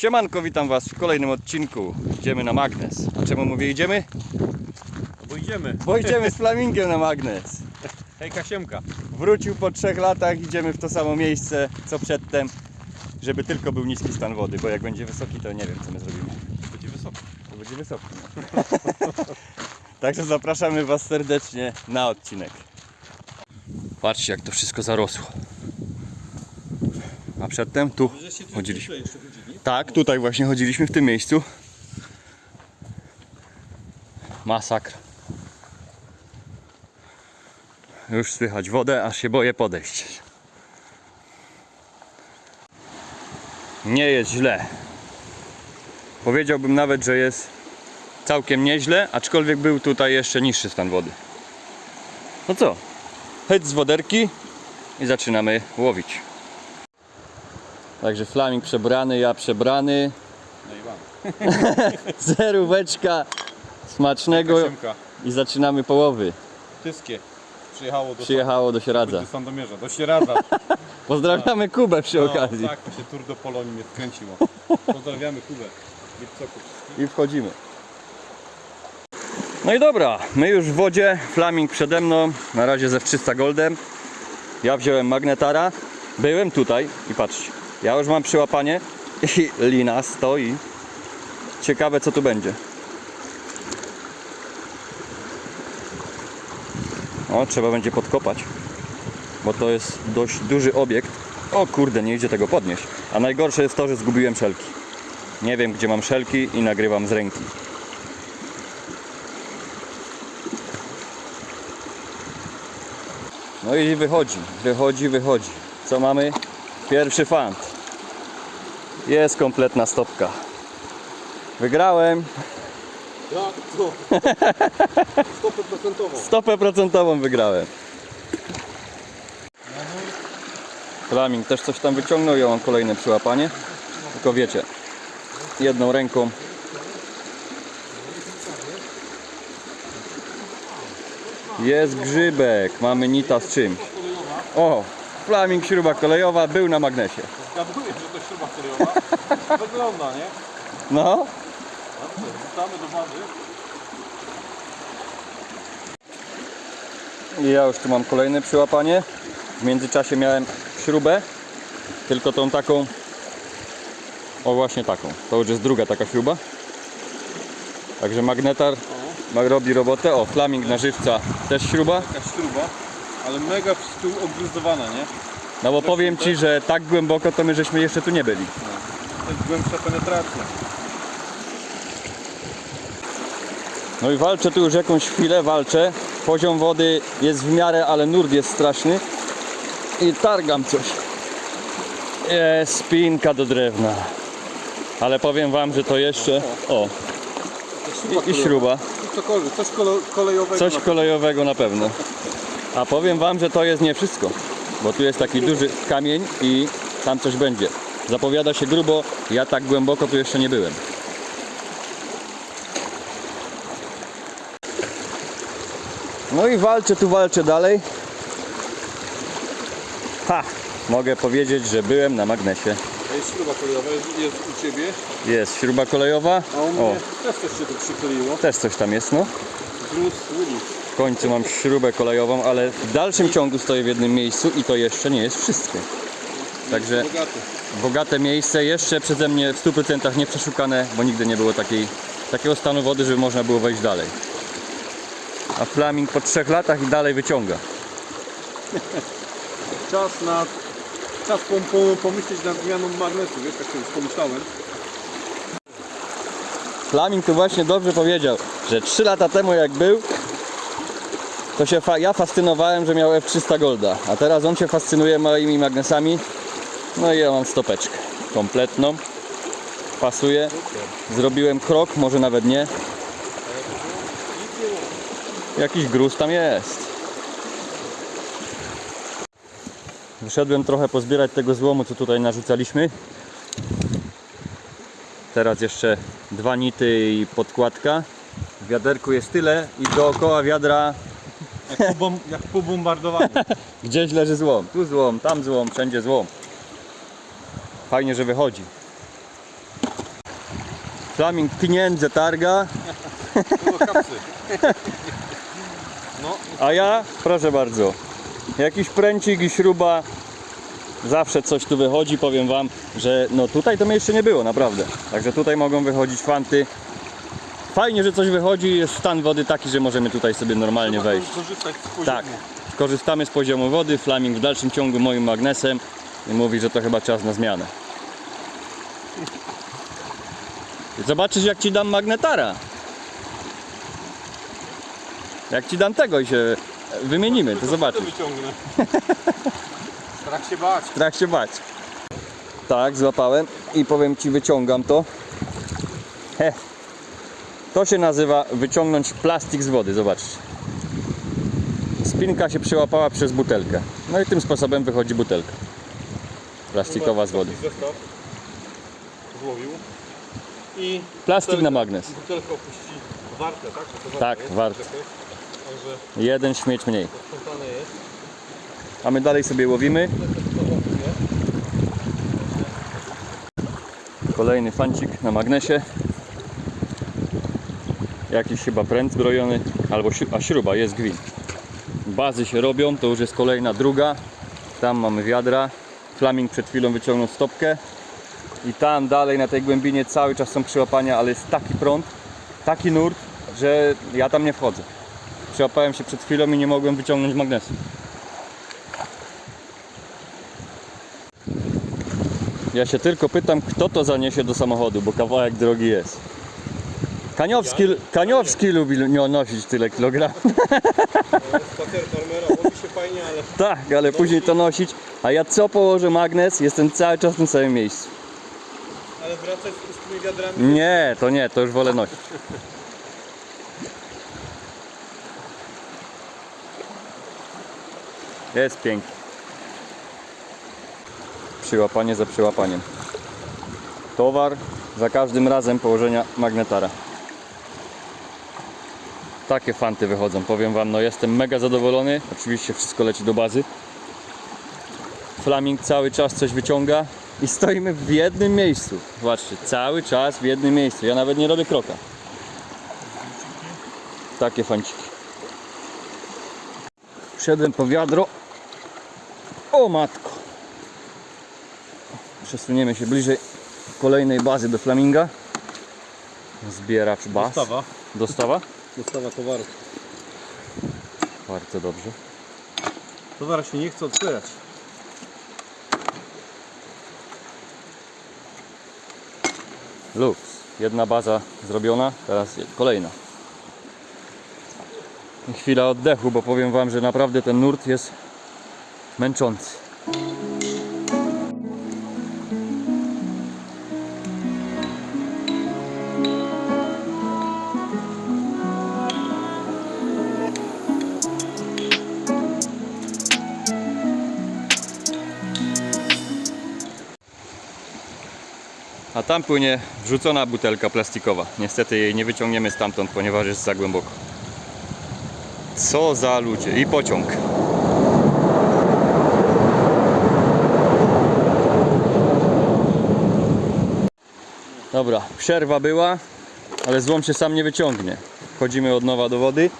Siemanko, witam Was w kolejnym odcinku. Idziemy na magnes. A czemu mówię idziemy? Bo idziemy. Bo idziemy z flamingiem na magnes. Hej Kasiemka. Wrócił po trzech latach, idziemy w to samo miejsce co przedtem, żeby tylko był niski stan wody, bo jak będzie wysoki, to nie wiem co my zrobimy. Będzie wysoko. To będzie wysoki. Także zapraszamy Was serdecznie na odcinek. Patrzcie jak to wszystko zarosło. A przedtem tu chodziliśmy. Tak, tutaj właśnie chodziliśmy w tym miejscu. Masakra. Już słychać wodę, aż się boję podejść. Nie jest źle. Powiedziałbym nawet, że jest całkiem nieźle, aczkolwiek był tutaj jeszcze niższy stan wody. No co? Heć z woderki i zaczynamy łowić. Także flaming przebrany, ja przebrany. No i wam. Zeróweczka smacznego i zaczynamy połowy. Tyskie. Przyjechało do, Przyjechało do Sieradza. do Sandomierza. Do Sieradza. Pozdrawiamy Kubę przy okazji. No, tak, to się Tour do Polonii mnie wkręciło. Pozdrawiamy Kubę. I wchodzimy. No i dobra, my już w wodzie, flaming przede mną, na razie ze 300 goldem. Ja wziąłem magnetara, byłem tutaj i patrzcie, ja już mam przyłapanie i lina stoi. Ciekawe co tu będzie. O, trzeba będzie podkopać, bo to jest dość duży obiekt. O kurde, nie idzie tego podnieść. A najgorsze jest to, że zgubiłem szelki. Nie wiem gdzie mam szelki i nagrywam z ręki. No i wychodzi, wychodzi, wychodzi. Co mamy? Pierwszy fant. Jest kompletna stopka. Wygrałem Jak to? Stopę procentową. stopę procentową wygrałem. Flaming też coś tam wyciągnął, ja mam kolejne przyłapanie. Tylko wiecie, jedną ręką Jest grzybek, mamy nita z czymś. O, flaming śruba kolejowa był na magnesie. Zgaduję, że to śruba kolejowa. Wygląda, nie? No, Dobrze, wrzucamy do wody. i ja już tu mam kolejne przyłapanie. W międzyczasie miałem śrubę, tylko tą taką, o właśnie taką. To już jest druga taka śruba. Także magnetar ma- robi robotę. O, flaming na żywca też śruba. Jakaś śruba, ale mega tu obgryzdowana, nie? No bo powiem Ci, że tak głęboko to my żeśmy jeszcze tu nie byli. Jest głębsza penetracja. No i walczę tu już jakąś chwilę, walczę. Poziom wody jest w miarę, ale nurt jest straszny. I targam coś. Jest spinka do drewna. Ale powiem Wam, że to jeszcze... O, i, i śruba. Cokolwiek, coś kole, kolejowego. Coś kolejowego na pewno. A powiem Wam, że to jest nie wszystko. Bo tu jest taki duży kamień i tam coś będzie. Zapowiada się grubo. Ja tak głęboko tu jeszcze nie byłem. No i walczę tu, walczę dalej. Ha! Mogę powiedzieć, że byłem na magnesie. Jest śruba kolejowa, jest, jest u Ciebie, Jest śruba kolejowa. a u O, mnie też coś się tu przykleiło. też coś tam jest, no. Bruce Willis. W końcu mam śrubę kolejową, ale w dalszym ciągu stoję w jednym miejscu i to jeszcze nie jest wszystko. Także Bogaty. Bogate miejsce, jeszcze przeze mnie w 100% nie przeszukane, bo nigdy nie było takiej, takiego stanu wody, żeby można było wejść dalej. A Flaming po trzech latach i dalej wyciąga. Czas na... Czas pom, pom, pomyśleć nad zmianą magnesu, wiesz, tak sobie już pomyślałem. Flaming tu właśnie dobrze powiedział, że 3 lata temu jak był, to się fa- ja fascynowałem, że miał F300 Golda, a teraz on się fascynuje moimi magnesami. No i ja mam stopeczkę kompletną. Pasuje. Zrobiłem krok, może nawet nie. Jakiś gruz tam jest. Wyszedłem trochę pozbierać tego złomu, co tutaj narzucaliśmy. Teraz jeszcze dwa nity i podkładka. W wiaderku jest tyle i dookoła wiadra Jak po, bom, jak po bombardowaniu. gdzieś leży złom. Tu złom, tam złom, wszędzie złom. Fajnie, że wychodzi. Flaming pieniądze targa. No, a ja, proszę bardzo, jakiś pręcik i śruba, zawsze coś tu wychodzi, powiem wam, że no tutaj to mnie jeszcze nie było, naprawdę. Także tutaj mogą wychodzić fanty. Fajnie, że coś wychodzi, jest stan wody taki, że możemy tutaj sobie normalnie wejść. korzystać z poziomu. Tak, korzystamy z poziomu wody, Flaming w dalszym ciągu moim magnesem i mówi, że to chyba czas na zmianę. Zobaczysz jak ci dam magnetara. Jak ci dam tego i się wymienimy, to zobaczysz. Strach się bać. Strach się bać. Tak, złapałem i powiem ci, wyciągam to. He. To się nazywa wyciągnąć plastik z wody, zobaczcie. Spinka się przyłapała przez butelkę. No i tym sposobem wychodzi butelka. Plastikowa z wody. Zestaw złowił. I Plastik na magnes. Butelkę opuści warte, tak? Bo to Tak, jest. Także Jeden śmieć mniej. posprzątane jest. A my dalej sobie łowimy. Kolejny fancik na magnesie. Jakiś chyba pręt zbrojony, albo śru- a śruba, jest gwint. Bazy się robią, to już jest kolejna druga. Tam mamy wiadra. Flaming przed chwilą wyciągnął stopkę. I tam dalej na tej głębinie cały czas są przyłapania, ale jest taki prąd, taki nurt, że ja tam nie wchodzę. Przyłapałem się przed chwilą i nie mogłem wyciągnąć magnesu. Ja się tylko pytam, kto to zaniesie do samochodu, bo kawałek drogi jest. Kaniowski, Kaniowski lubi nie nosić tyle kilogramów. Spacer farmera robi się fajnie, ale Tak, ale później to nosić. A ja co położę magnes, jestem cały czas w tym samym miejscu. ale wracać z pustymi wiadrami. Nie, to nie, to już wolę nosić. Jest pięknie. Przyłapanie za przyłapaniem. Towar za każdym razem położenia magnetara. Takie fanty wychodzą, powiem wam, no jestem mega zadowolony. Oczywiście wszystko leci do bazy. Flaming cały czas coś wyciąga i stoimy w jednym miejscu. Zobaczcie, cały czas w jednym miejscu. Ja nawet nie robię kroka. Takie fanciki. Wszedłem po wiadro. O matko. Przesuniemy się bliżej kolejnej bazy do flaminga. Zbieracz baz. Dostawa. Dostawa? Dostawa towaru. Bardzo dobrze. Towar się nie chce otwierać. Lux. Jedna baza zrobiona, teraz kolejna. Chwila oddechu, bo powiem Wam, że naprawdę ten nurt jest męczący. Tam płynie wrzucona butelka plastikowa. Niestety jej nie wyciągniemy stamtąd, ponieważ jest za głęboko. Co za ludzie. I pociąg. Dobra, przerwa była, ale złom się sam nie wyciągnie. Wchodzimy od nowa do wody.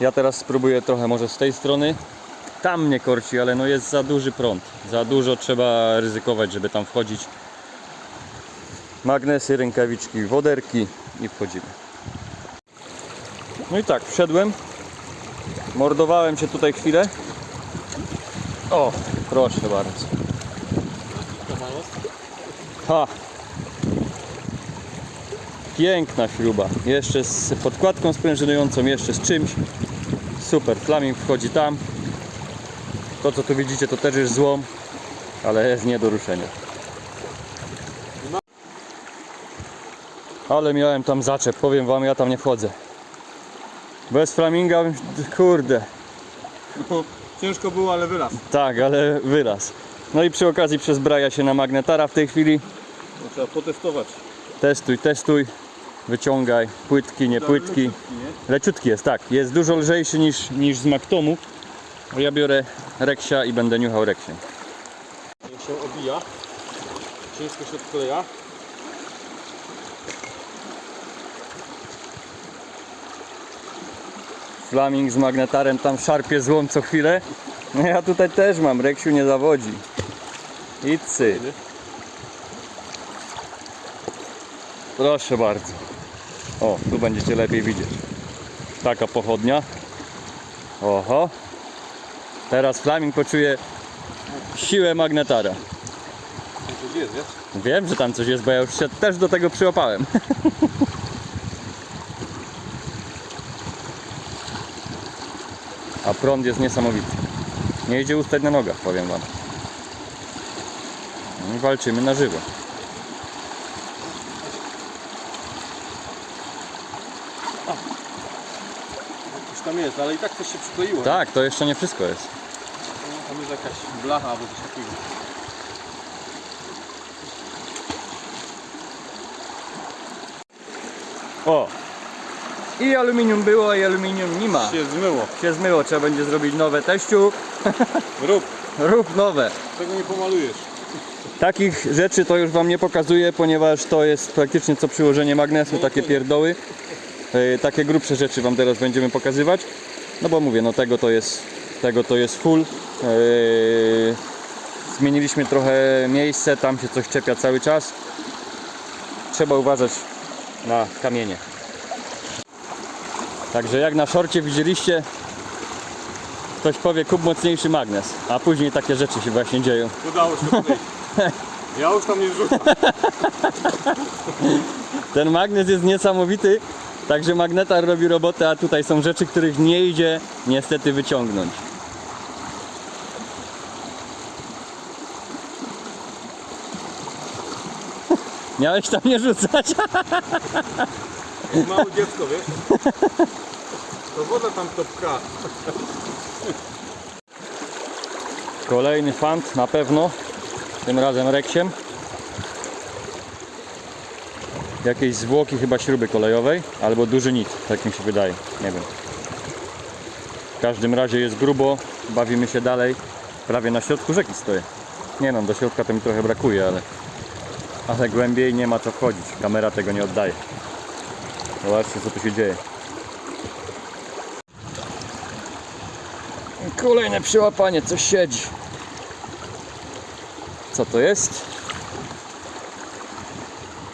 Ja teraz spróbuję trochę może z tej strony. Tam mnie korci, ale no jest za duży prąd. Za dużo trzeba ryzykować, żeby tam wchodzić magnesy, rękawiczki, woderki i wchodzimy. No i tak, wszedłem. Mordowałem się tutaj chwilę. O, proszę bardzo. Ha! Piękna śruba. Jeszcze z podkładką sprężynującą, jeszcze z czymś. Super, flaming wchodzi tam. To co tu widzicie to też jest złom, ale jest nie do ruszenia. Ale miałem tam zaczep, powiem wam, ja tam nie wchodzę. Bez flaminga, kurde, No, ciężko było, ale wyraz. tak, ale wyraz. No i przy okazji przezbraja się na magnetara w tej chwili. No, trzeba potestować. Testuj, testuj, wyciągaj, płytki, nie płytki. Leciutki, nie? Leciutki jest, tak, jest dużo lżejszy niż, niż z Maktomu. Ja biorę reksia i będę niuchał reksiem. Niech się obija. Ciężko się odkleja. Flaming z magnetarem tam szarpie złom co chwilę. No ja tutaj też mam, Reksiu nie zawodzi. I cy. Proszę bardzo. O, tu będziecie lepiej widzieć. Taka pochodnia. Oho. Teraz Flaming poczuje siłę magnetara. To coś jest, wiesz? Wiem, że tam coś jest, bo ja już się też do tego przyłapałem. prąd jest niesamowity. Nie idzie ustać na nogach, powiem wam. No i walczymy na żywo. Coś tam jest, ale i tak coś się przykleiło. Tak, to jeszcze nie wszystko jest. Tam jest jakaś blacha albo coś takiego. O! I aluminium było, i aluminium nie ma. Się zmyło. Się zmyło, trzeba będzie zrobić nowe teściu. Rób, Rób nowe. tego nie pomalujesz. Takich rzeczy to już Wam nie pokazuję, ponieważ to jest praktycznie co przyłożenie magnesu, takie pierdoły. E, Takie grubsze rzeczy Wam teraz będziemy pokazywać. No bo mówię, no tego to jest, tego to jest full. E, Zmieniliśmy trochę miejsce, tam się coś czepia cały czas. Trzeba uważać na kamienie. Także jak na szorcie widzieliście, ktoś powie kup mocniejszy magnes, a później takie rzeczy się właśnie dzieją. Udało się podejść. Ja już tam nie wrzucam. Ten magnes jest niesamowity, także magnetar robi robotę, a tutaj są rzeczy, których nie idzie niestety wyciągnąć. Miałeś tam nie rzucać. Małe dziecko, wiesz? To woda tam to pcha. Kolejny fant na pewno, tym razem reksiem. Jakieś zwłoki chyba śruby kolejowej, albo duży nit, tak mi się wydaje, nie wiem. W każdym razie jest grubo, bawimy się dalej. Prawie na środku rzeki stoję. Nie no, do środka to mi trochę brakuje, ale, ale głębiej nie ma co wchodzić. Kamera tego nie oddaje. Zobaczcie co tu się dzieje. Kolejne przyłapanie, coś siedzi. Co to jest?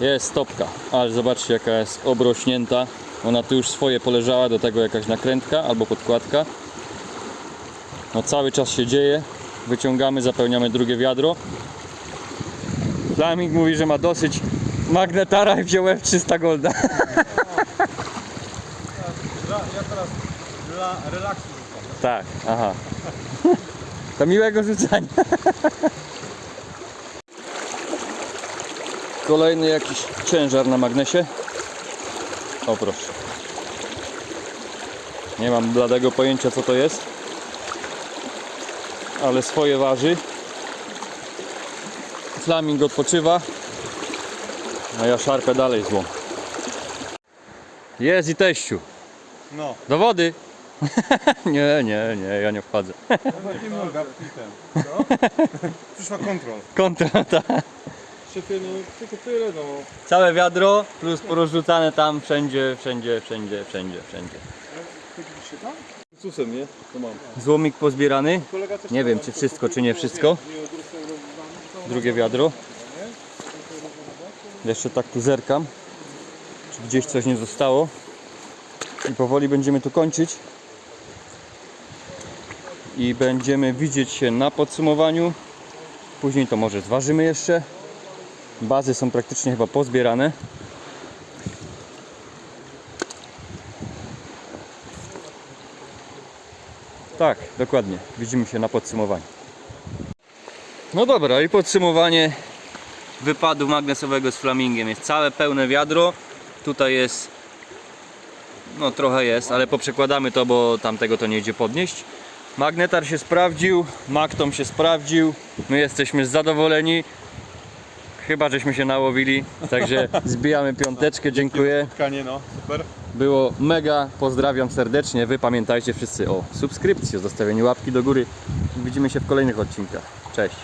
Jest stopka, ale zobaczcie jaka jest obrośnięta. Ona tu już swoje poleżała, do tego jakaś nakrętka albo podkładka. No cały czas się dzieje. Wyciągamy, zapełniamy drugie wiadro. Flaming mówi, że ma dosyć magnetara i wziął F300 Golda. Dla, ja teraz dla relaksu. Tak, aha. To miłego rzucania. Kolejny jakiś ciężar na magnesie. O proszę. Nie mam bladego pojęcia co to jest. Ale swoje waży. Flaming odpoczywa. A ja szarpę dalej złą. Jest i teściu. No. Do wody. nie, nie, nie, ja nie wchodzę. Nie mogę ten. Co? Przyszła kontrol. Kontra, tak. Szefie, no tylko tyle, no. Całe wiadro plus porozrzucane tam wszędzie, wszędzie, wszędzie, wszędzie, wszędzie. Chodziliście tam? Susem, nie? To mam. Złomik pozbierany. Kolega też Nie wiem czy wszystko, czy nie wszystko. Drugie wiadro. Jeszcze tak tu zerkam, czy gdzieś coś nie zostało. I powoli będziemy tu kończyć. I będziemy widzieć się na podsumowaniu. Później to może zważymy jeszcze. Bazy są praktycznie chyba pozbierane. Tak, dokładnie. Widzimy się na podsumowaniu. No dobra, i podsumowanie wypadu magnesowego z flamingiem. Jest całe pełne wiadro. Tutaj jest, no trochę jest, ale poprzekładamy to, bo tamtego to nie idzie podnieść. Magnetar się sprawdził, Magtom się sprawdził. My jesteśmy zadowoleni. Chyba żeśmy się nałowili, także zbijamy piąteczkę, dziękuję. Spotkanie, no. Super. Było mega, pozdrawiam serdecznie. Wy pamiętajcie wszyscy o subskrypcji, o zostawieniu łapki do góry. Widzimy się w kolejnych odcinkach. Cześć.